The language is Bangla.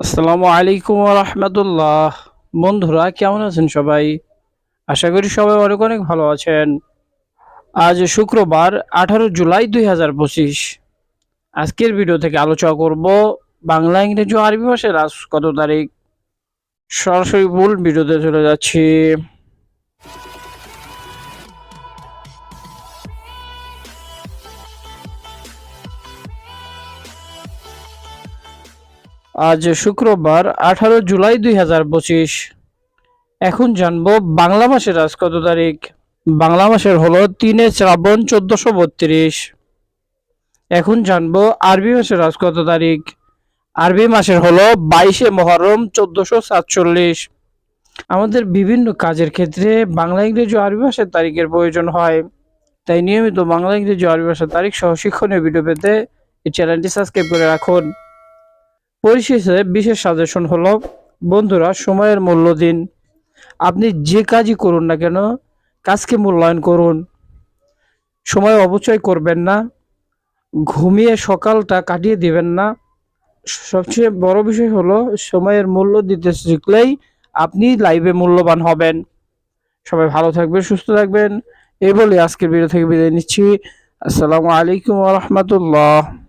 আসসালামু আলাইকুম রহমতুল্লাহ। বন্ধুরা, কেমন আছেন সবাই? আশা করি সবাই অনেক অনেক ভালো আছেন। আজ শুক্রবার, আঠারো জুলাই দুই হাজার পঁচিশ। আজকের ভিডিও থেকে আলোচনা করব বাংলা, ইংরেজি আরবি ভাষার আজ কত তারিখ। সরাসরি ভুল ভিডিওতে চলে যাচ্ছি। আজ শুক্রবার আঠারো জুলাই দুই হাজার পঁচিশ। এখন জানব বাংলা মাসের আজ কত তারিখ। বাংলা মাসের হলো তিনে শ্রাবণ চোদ্দশো বত্রিশ। এখন জানব আরবি মাসের আজ কত তারিখ। আরবি মাসের হলো বাইশে মহরম চোদ্দশো সাতচল্লিশ। আমাদের বিভিন্ন কাজের ক্ষেত্রে বাংলা, ইংরেজি আরবি ভাষার তারিখের প্রয়োজন হয়। তাই নিয়মিত বাংলা, ইংরেজি আরবি ভাষার তারিখ সহ শিক্ষণীয় ভিডিও পেতে এই চ্যানেলটি সাবস্ক্রাইব করে রাখুন। পরিশেষে বিশেষ সাজেশন হলো, বন্ধুরা, সময়ের মূল্য দিন। আপনি যে কাজই করুন না কেন, কাজকে মূল্যায়ন করুন। সময় অপচয় করবেন না, ঘুমিয়ে সকালটা কাটিয়ে দিবেন না। সবচেয়ে বড় বিষয় হলো, সময়ের মূল্য দিতে শিখলেই আপনি লাইভে মূল্যবান হবেন। সবাই ভালো থাকবেন, সুস্থ থাকবেন। এই বলে আজকের ভিডিও থেকে বিদায় নিচ্ছি। আসসালামু আলাইকুম রহমতুল্লাহ।